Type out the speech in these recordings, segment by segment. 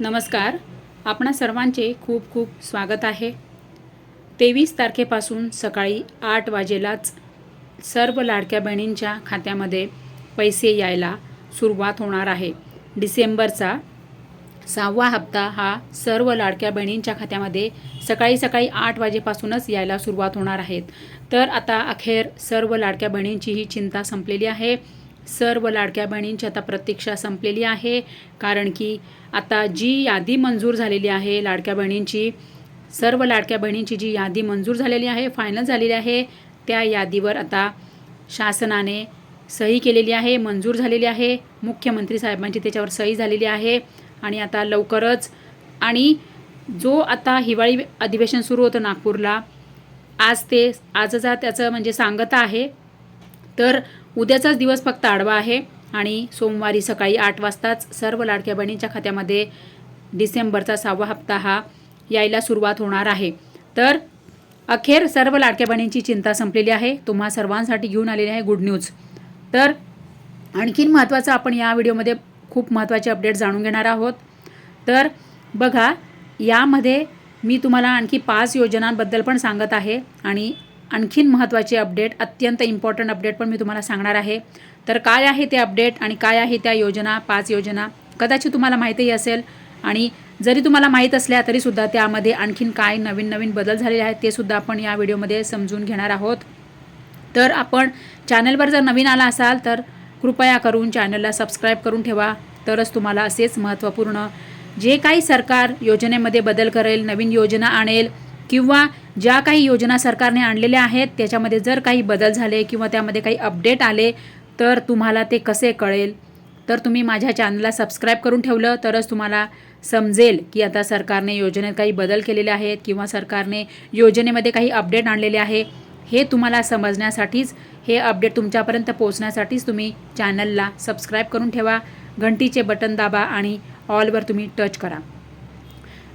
नमस्कार. आपणा सर्वांचे खूप खूप स्वागत आहे. तेवीस तारखेपासून सकाळी आठ वाजेलाच सर्व लाडक्या बहिणींच्या खात्यामध्ये पैसे यायला सुरुवात होणार आहे. डिसेंबरचा सहावा हप्ता हा सर्व लाडक्या बहिणींच्या खात्यामध्ये सकाळी सकाळी आठ वाजेपासूनच यायला सुरुवात होणार आहेत तर आता अखेर सर्व लाडक्या बहिणींची ही चिंता संपलेली आहे. सर्व लाडक्या बहिणींची आता प्रतीक्षा संपलेली आहे. कारण की आता जी यादी मंजूर झालेली आहे लाडक्या बहिणींची सर्व लाडक्या बहिणींची जी यादी मंजूर झालेली आहे फायनल झालेली आहे त्या यादीवर आता शासनाने सही केलेली आहे मंजूर झालेली आहे मुख्यमंत्री साहेबांची त्याच्यावर सही झालेली आहे आणि आता लवकरच आणि जो आता हिवाळी अधिवेशन सुरू होतं नागपूरला आज ते आजचा त्याचं म्हणजे सांगता आहे. तर उद्याचाच दिवस फक्त आडवा आहे आणि सोमवारी सकाळी आठ वाजताच सर्व लाडक्या बहिणींच्या खात्यामध्ये डिसेंबरचा सहावा हप्ता हा यायला सुरुवात होणार आहे. तर अखेर सर्व लाडक्या बहिणींची चिंता संपलेली आहे. तुम्हा सर्वांसाठी घेऊन आलेली आहे गुड न्यूज. तर आणखीन महत्त्वाचं आपण या व्हिडिओमध्ये खूप महत्त्वाचे अपडेट जाणून घेणार आहोत. तर बघा यामध्ये मी तुम्हाला आणखी पाच योजनांबद्दल पण सांगत आहे आणि आणखीन महत्त्वाचे अपडेट अत्यंत इम्पॉर्टंट अपडेट पण मी तुम्हाला सांगणार आहे. तर काय आहे ते अपडेट आणि काय आहे त्या योजना पाच योजना? कदाचित तुम्हाला माहितीही असेल आणि जरी तुम्हाला माहीत असल्या तरीसुद्धा त्यामध्ये आणखीन काय नवीन नवीन बदल झालेले आहेत ते सुद्धा आपण या व्हिडिओमध्ये समजून घेणार आहोत. तर आपण चॅनलवर जर नवीन आला असाल तर कृपया करून चॅनलला सबस्क्राईब करून ठेवा. तरच तुम्हाला असेच महत्त्वपूर्ण जे काही सरकार योजनेमध्ये बदल करेल नवीन योजना आणेल किंवा ज्या काही योजना सरकारने आणलेल्या आहेत त्याच्यामध्ये जर काही बदल झाले किंवा त्यामध्ये काही अपडेट आले तर तुम्हाला ते कसे कळेल? तर तुम्ही माझ्या चॅनलला सबस्क्राईब करून ठेवलं तरच तुम्हाला समजेल की आता सरकारने योजनेत काही बदल केलेले आहेत किंवा सरकारने योजनेमध्ये काही अपडेट आणलेले आहे. हे तुम्हाला समजण्यासाठीच हे अपडेट तुमच्यापर्यंत पोहोचण्यासाठीच तुम्ही चॅनलला सबस्क्राईब करून ठेवा घंटीचे बटन दाबा आणि ऑलवर तुम्ही टच करा.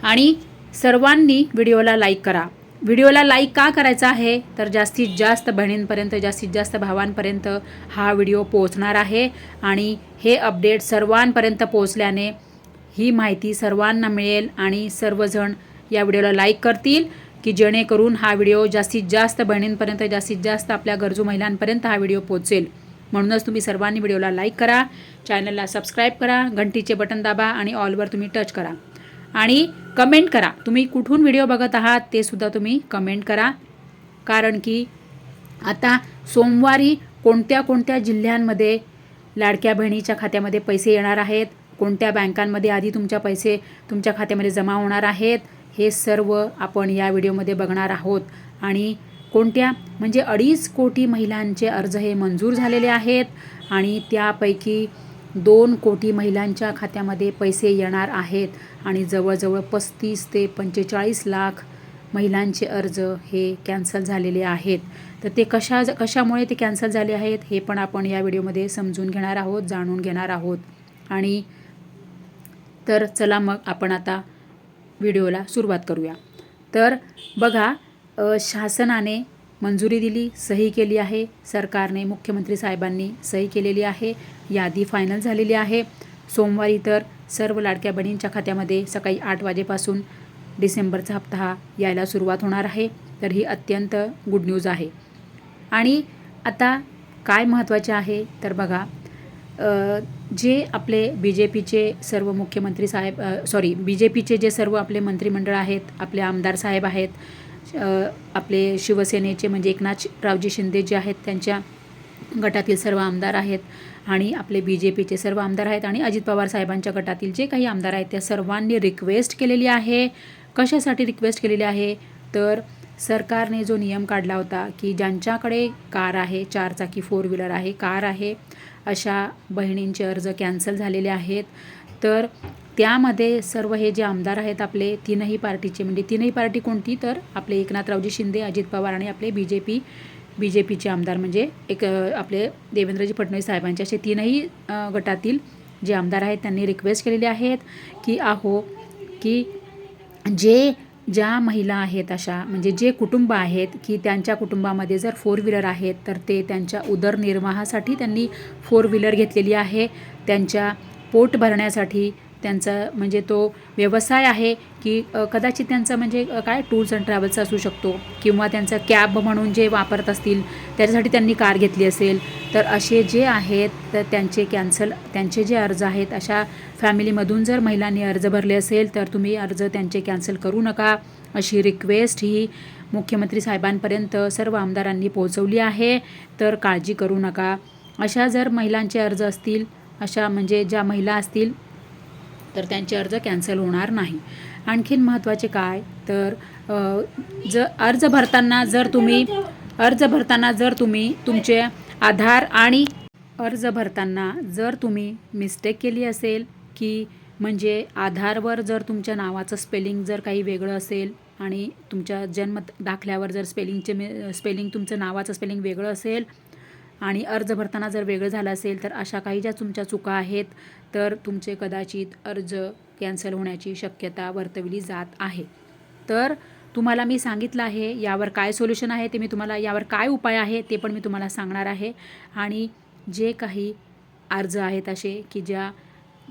आणि सर्वांनी व्हिडिओला लाईक करा. व्हिडिओला लाईक का करायचा आहे? तर जास्तीत जास्त बहिणींपर्यंत जास्तीत जास्त भावांपर्यंत हा व्हिडिओ पोहोचणार आहे. आणि हे अपडेट सर्वांपर्यंत पोहोचल्याने ही माहिती सर्वांना मिळेल आणि सर्वजण या व्हिडिओला लाईक करतील की जेणेकरून हा व्हिडिओ जास्तीत जास्त बहिणींपर्यंत जास्तीत जास्त आपल्या गरजू महिलांपर्यंत हा व्हिडिओ पोहोचेल. म्हणूनच तुम्ही सर्वांनी व्हिडिओला लाईक करा चॅनलला सबस्क्राईब करा घंटीचे बटन दाबा आणि ऑलवर तुम्ही टच करा. आणि कमेंट करा. तुम्ही कुठून व्हिडिओ बघत आहात ते सुद्धा तुम्ही कमेंट करा. कारण की आता सोमवारी कोणत्या कोणत्या जिल्ह्यांमध्ये लाडक्या बहिणीच्या खात्यामध्ये पैसे येणार आहेत? कोणत्या बँकांमध्ये आधी तुमच्या पैसे तुमच्या खात्यामध्ये जमा होणार आहेत? हे सर्व आपण या व्हिडिओमध्ये बघणार आहोत. आणि कोणत्या म्हणजे अडीच कोटी महिलांचे अर्ज हे मंजूर झालेले आहेत. आणि त्यापैकी दोन कोटी महिलांच्या खात्यामध्ये पैसे येणार आहेत आणि जवळजवळ पस्तीस ते पंचेचाळीस लाख महिलांचे अर्ज हे कॅन्सल झालेले आहेत. तर ते कशा कशामुळे ते कॅन्सल झाले आहेत हे पण आपण या व्हिडिओमध्ये समजून घेणार आहोत जाणून घेणार आहोत. आणि तर चला मग आपण आता व्हिडिओला सुरुवात करूया. तर बघा शासनाने मंजुरी दिली सही केली आहे. सरकारने मुख्यमंत्री साहेबांनी सही केलेली आहे. यादी फायनल झालेली आहे. सोमवारी तर सर्व लाडक्या बहिणींच्या खात्यामध्ये सकाळी आठ वाजेपासून डिसेंबरचा हप्ता हा यायला सुरुवात होणार आहे. तर ही अत्यंत गुड न्यूज आहे. आणि आता काय महत्त्वाचे आहे? तर बघा जे आपले बी जे पीचे सर्व मुख्यमंत्री साहेब सॉरी बी जे पीचे जे सर्व आपले मंत्रिमंडळ आहेत आपले आमदार साहेब आहेत आपले शिवसेनेचे म्हणजे एकनाथ रावजी शिंदे जे आहेत त्यांच्या गटातील सर्व आमदार आहेत आणि आपले बी जे पीचे सर्व आमदार आहेत आणि अजित पवार साहेबांच्या गटातील जे काही आमदार आहेत त्या सर्वांनी रिक्वेस्ट केलेली आहे. कशासाठी रिक्वेस्ट केलेली आहे? तर सरकारने जो नियम काढला होता की ज्यांच्याकडे कार आहे चारचाकी फोर व्हीलर आहे कार आहे अशा बहिणींचे अर्ज कॅन्सल झालेले आहेत. तर त्यामध्ये सर्व हे जे आमदार आहेत आपले तीनही पार्टीचे म्हणजे तीनही पार्टी कोणती? तर आपले एकनाथरावजी शिंदे अजित पवार आणि आपले B J P B J पीचे आमदार म्हणजे एक आपले देवेंद्रजी फडणवीस साहेबांचे असे तीनही गटातील जे आमदार आहेत त्यांनी रिक्वेस्ट केलेली आहेत की आहो की जे ज्या महिला आहेत अशा म्हणजे जे कुटुंब आहेत की त्यांच्या कुटुंबामध्ये जर फोर व्हीलर आहेत तर ते त्यांच्या उदरनिर्वाहासाठी त्यांनी फोर व्हीलर घेतलेली आहे. त्यांच्या पोट भरण्यासाठी त्यांचा म्हणजे तो व्यवसाय आहे की कदाचित त्यांचा म्हणजे काय टूर्स अँड ट्रॅव्हल्स असू शकतो किंवा त्यांचं कॅब म्हणून जे वापरत असतील त्याच्यासाठी त्यांनी कार घेतली असेल तर असे जे आहेत तर त्यांचे कॅन्सल त्यांचे जे अर्ज आहेत अशा फॅमिलीमधून जर महिलांनी अर्ज भरले असेल तर तुम्ही अर्ज त्यांचे कॅन्सल करू नका. अशी रिक्वेस्ट ही मुख्यमंत्री साहेबांपर्यंत सर्व आमदारांनी पोहोचवली आहे तर काळजी करू नका. अशा जर महिलांचे अर्ज असतील अशा म्हणजे ज्या महिला असतील तर त्यांचे अर्ज कॅन्सल होणार नाही. आणखीन महत्त्वाचे काय? तर ज अर्ज भरताना जर तुम्ही अर्ज भरताना जर तुम्ही तुमचे आधार आणि अर्ज भरताना जर तुम्ही मिस्टेक केली असेल की म्हणजे आधारवर जर तुमच्या नावाचं स्पेलिंग जर काही वेगळं असेल आणि तुमच्या जन्म दाखल्यावर जर स्पेलिंगचे मे स्पेलिंग तुमचं नावाचं स्पेलिंग वेगळं असेल आणि अर्ज भरताना जर वेगळं झालं असेल तर अशा काही ज्या तुमच्या चुका आहेत तर तुमचे कदाचित अर्ज कॅन्सल होण्याची शक्यता वर्तविली जात आहे. तर तुम्हाला मी सांगितलं आहे यावर काय सोल्युशन आहे ते मी तुम्हाला यावर काय उपाय आहे ते पण मी तुम्हाला सांगणार आहे. आणि जे काही अर्ज आहेत असे की ज्या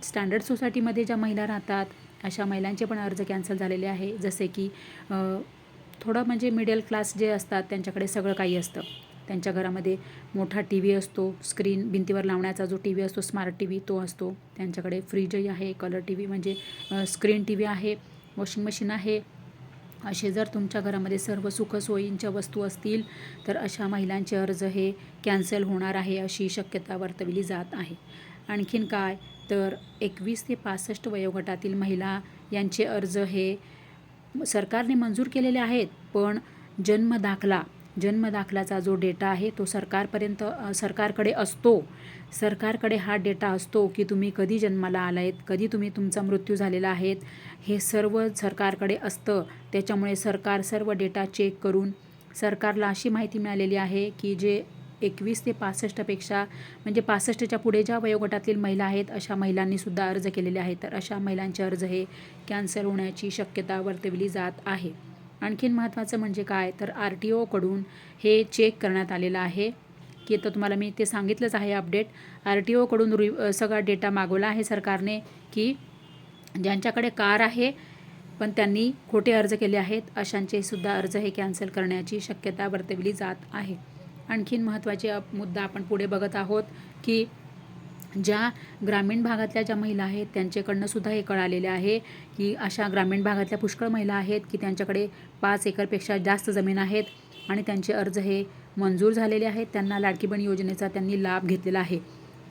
स्टँडर्ड सोसायटीमध्ये ज्या महिला राहतात अशा महिलांचे पण अर्ज कॅन्सल झालेले आहे. जसे की थोडं म्हणजे मिडल क्लास जे असतात त्यांच्याकडे सगळं काही असतं. त्यांच्या घरामध्ये मोठा टी व्ही असतो स्क्रीन भिंतीवर लावण्याचा जो टी व्ही असतो स्मार्ट टी व्ही तो असतो. त्यांच्याकडे फ्रीजही आहे कलर टी व्ही म्हणजे स्क्रीन टी व्ही आहे वॉशिंग मशीन आहे. असे जर तुमच्या घरामध्ये सर्व सुखसोयींच्या वस्तू असतील तर अशा महिलांचे अर्ज हे कॅन्सल होणार आहे अशी शक्यता वर्तवली जात आहे. आणखीन काय? तर एकवीस ते पासष्ट वयोगटातील महिला यांचे अर्ज हे सरकारने मंजूर केलेले आहेत पण जन्मदाखला जन्मदाखलाचा जो डेटा आहे तो सरकारपर्यंत सरकारकडे असतो. सरकारकडे हा डेटा असतो की तुम्ही कधी जन्माला आला आहेत कधी तुम्ही तुमचा मृत्यू झालेला आहेत हे सर्व सरकारकडे असतं. त्याच्यामुळे सरकार सर्व डेटा चेक करून सरकारला अशी माहिती मिळालेली आहे की जे एकवीस ते पासष्टपेक्षा म्हणजे पासष्टच्या पुढे ज्या वयोगटातील महिला आहेत अशा महिलांनीसुद्धा अर्ज केलेले आहेत. तर अशा महिलांचे अर्ज हे कॅन्सल होण्याची शक्यता वर्तवली जात आहे. आणखीन महत्त्वाचं म्हणजे काय? तर आर टी ओकडून हे चेक करण्यात आलेलं आहे. की तर तुम्हाला मी ते सांगितलंच आहे अपडेट आर टी ओकडून रि सगळा डेटा मागवला आहे सरकारने की ज्यांच्याकडे कार आहे पण त्यांनी खोटे अर्ज केले आहेत अशांचे सुद्धा अर्ज हे कॅन्सल करण्याची शक्यता वर्तवली जात आहे. आणखीन महत्त्वाचे मुद्दा आपण पुढे बघत आहोत की ज्या ग्रामीण भागातल्या ज्या महिला आहेत त्यांच्याकडनं सुद्धा हे कळालेलं आहे की अशा ग्रामीण भागातल्या पुष्कळ महिला आहेत की त्यांच्याकडे पाच एकरपेक्षा जास्त जमीन आहेत आणि त्यांचे अर्ज हे मंजूर झालेले आहेत. त्यांना लाडकी बहीण योजनेचा त्यांनी लाभ घेतलेला आहे.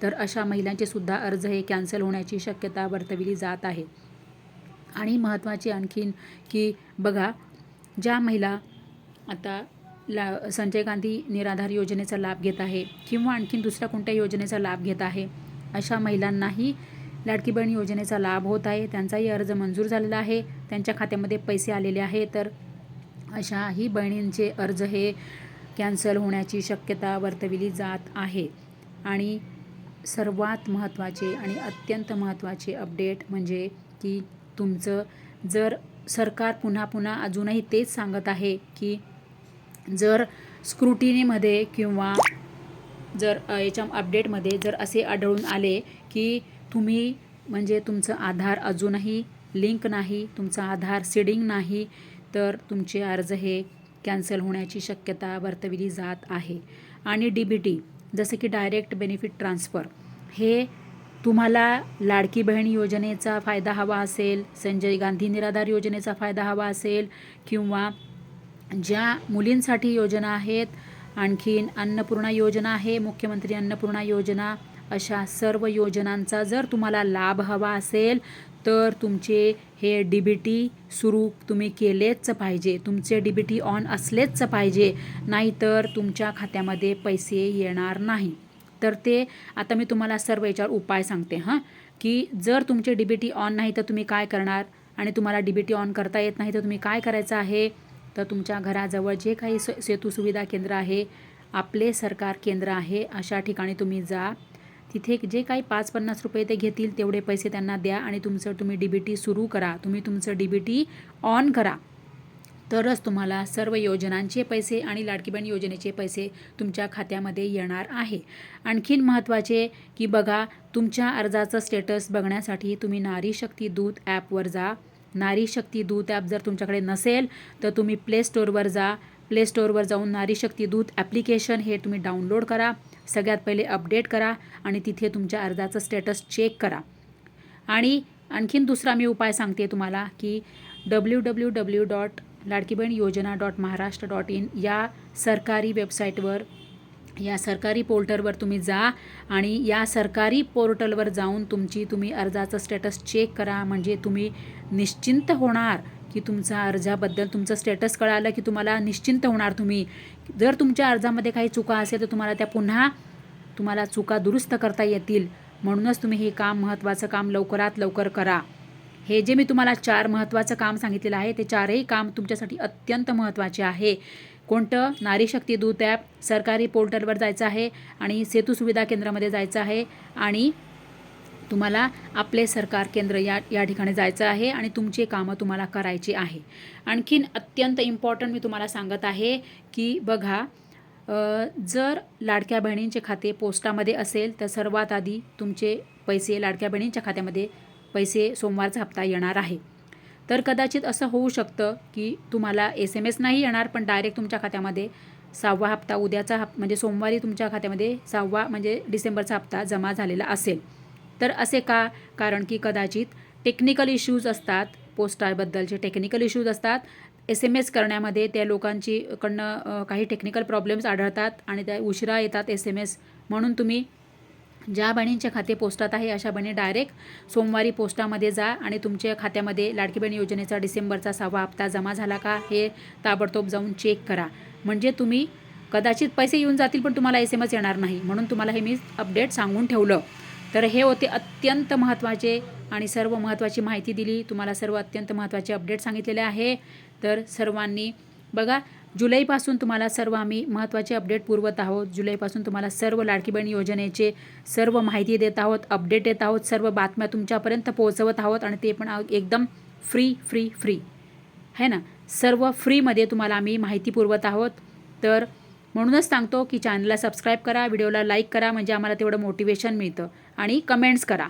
तर अशा महिलांचे सुद्धा अर्ज हे कॅन्सल होण्याची शक्यता वर्तविली जात आहे. आणि महत्त्वाची आणखीन की बघा ज्या महिला आता ला संजय गांधी निराधार योजनेचा लाभ घेत आहे किंवा आणखीन दुसऱ्या कोणत्या योजनेचा लाभ घेत आहे अशा महिलांनाही लाडकी बहीण योजनेचा लाभ होत आहे. त्यांचाही अर्ज मंजूर झालेला आहे. त्यांच्या खात्यामध्ये पैसे आलेले आहे. तर अशाही बहिणींचे अर्ज हे कॅन्सल होण्याची शक्यता वर्तविली जात आहे. आणि सर्वात महत्त्वाचे आणि अत्यंत महत्त्वाचे अपडेट म्हणजे की तुमचं जर सरकार पुन्हा पुन्हा अजूनही तेच सांगत आहे की जर स्क्रुटिनीमध्ये किंवा जर याच्या अपडेटमध्ये जर असे आढळून आले की तुम्ही म्हणजे तुमचं आधार अजूनही लिंक नाही तुमचा आधार सिडिंग नाही तर तुमचे अर्ज हे कॅन्सल होण्याची शक्यता वर्तविली जात आहे. आणि डी बी टी जसं की डायरेक्ट बेनिफिट ट्रान्सफर हे तुम्हाला लाडकी बहीण योजनेचा फायदा हवा असेल संजय गांधी निराधार योजनेचा फायदा हवा असेल किंवा ज्या मुलींसाठी योजना आहेत आणखीन अन्नपूर्णा योजना आहे मुख्यमंत्री अन्नपूर्णा योजना अशा सर्व योजनांचा जर तुम्हाला लाभ हवा असेल तर तुमचे हे डी बी टी सुरू तुम्ही केलेच पाहिजे. तुमचे डी बी टी ऑन असलेच पाहिजे नाहीतर तुमच्या खात्यामध्ये पैसे येणार नाही. तर ते आता मी तुम्हाला सर्व याच्यावर उपाय सांगते हां. की जर तुमचे डी बी टी ऑन नाही तर तुम्ही काय करणार? आणि तुम्हाला डी बी टी ऑन करता येत नाही तर तुम्ही काय करायचं आहे? तर तुमच्या घराजवळ जे काही स सेतू सुविधा केंद्र आहे आपले सरकार केंद्र आहे अशा ठिकाणी तुम्ही जा. तिथे जे काही पाच पन्नास रुपये ते घेतील तेवढे पैसे त्यांना द्या आणि तुमचं तुम्ही डी बी टी सुरू करा. तुम्ही तुमचं डी बी टी ऑन करा. तरच तुम्हाला सर्व योजनांचे पैसे आणि लाडकी बहीण योजनेचे पैसे तुमच्या खात्यामध्ये येणार आहे. आणखीन महत्त्वाचे की बघा तुमच्या अर्जाचं स्टेटस बघण्यासाठी तुम्ही नारी शक्ती दूत ॲपवर जा. नारी शक्ती दूत ॲप जर तुमच्याकडे नसेल तर तुम्ही प्ले स्टोअरवर जा. प्ले स्टोअरवर जाऊन नारी शक्ती दूत ॲप्लिकेशन हे तुम्ही डाउनलोड करा. सगळ्यात पहिले अपडेट करा आणि तिथे तुमच्या अर्जाचं स्टेटस चेक करा. आणि आणखीन दुसरा मी उपाय सांगते तुम्हाला की W W W dot Ladki Bahin योजना डॉट महाराष्ट्र डॉट इन या सरकारी वेबसाईटवर या सरकारी पोर्टलवर तुम्ही जा आणि या सरकारी पोर्टलवर जाऊन तुमची तुम्ही अर्जाचं स्टेटस चेक करा. म्हणजे तुम्ही निश्चिंत होणार की तुमचा अर्जाबद्दल तुमचं स्टेटस कळालं की तुम्हाला निश्चिंत होणार तुम्ही. जर तुमच्या अर्जामध्ये काही चुका असेल तर तुम्हाला त्या पुन्हा तुम्हाला चुका दुरुस्त करता येतील. म्हणूनच तुम्ही हे काम महत्त्वाचं काम लवकरात लवकर करा. हे जे मी तुम्हाला चार महत्त्वाचं काम सांगितलेलं आहे ते चारही काम तुमच्यासाठी अत्यंत महत्त्वाचे आहे. कोणतं? नारी शक्ती दूत ॲप सरकारी पोर्टलवर जायचं आहे आणि सेतू सुविधा केंद्रामध्ये जायचं आहे आणि तुम्हाला आपले सरकार केंद्र या या ठिकाणी जायचं आहे आणि तुमची कामं तुम्हाला करायची आहे. आणखीन अत्यंत इम्पॉर्टंट मी तुम्हाला सांगत आहे की बघा जर लाडक्या बहिणींचे खाते पोस्टामध्ये असेल तर सर्वात आधी तुमचे पैसे लाडक्या बहिणींच्या खात्यामध्ये पैसे सोमवारचा हप्ता येणार आहे. तर कदाचित असं होऊ शकतं की तुम्हाला एस एम एस नाही येणार पण डायरेक्ट तुमच्या खात्यामध्ये सहावा हप्ता उद्याचा हप म्हणजे सोमवारी तुमच्या खात्यामध्ये सहावा म्हणजे डिसेंबरचा हप्ता जमा झालेला असेल. तर असे का? कारण की कदाचित टेक्निकल इश्यूज असतात पोस्टाबद्दलचे टेक्निकल इश्यूज असतात. एस एम एस करण्यामध्ये त्या लोकांची कडनं काही टेक्निकल प्रॉब्लेम्स आढळतात आणि त्या उशिरा येतात एस एम एस म्हणून तुम्ही ज्या बहिणींचे खाते पोस्टात आहे अशा बहिणी डायरेक्ट सोमवारी पोस्टामध्ये जा आणि तुमच्या खात्यामध्ये लाडकी बहीण योजनेचा डिसेंबरचा सहावा हप्ता जमा झाला का हे ताबडतोब जाऊन चेक करा. म्हणजे तुम्ही कदाचित पैसे येऊन जातील पण तुम्हाला एस एम एस येणार नाही. म्हणून तुम्हाला हे मी अपडेट सांगून ठेवलं. तर हे होते अत्यंत महत्त्वाचे आणि सर्व महत्त्वाची माहिती दिली. तुम्हाला सर्व अत्यंत महत्त्वाचे अपडेट सांगितलेले आहे. तर सर्वांनी बघा जुलैपासून तुम्हाला सर्व आम्ही महत्त्वाचे अपडेट पुरवत आहोत. जुलैपासून तुम्हाला सर्व लाडकी बहीण योजनेचे सर्व माहिती देत आहोत अपडेट देत आहोत सर्व बातम्या तुमच्यापर्यंत पोहोचवत आहोत आणि ते पण एकदम फ्री फ्री फ्री है ना? सर्व फ्रीमध्ये तुम्हाला आम्ही माहिती पुरवत आहोत. तर म्हणूनच सांगतो की चॅनलला सबस्क्राईब करा व्हिडिओला लाईक करा म्हणजे आम्हाला तेवढं मोटिवेशन मिळतं. आणि कमेंट्स करा.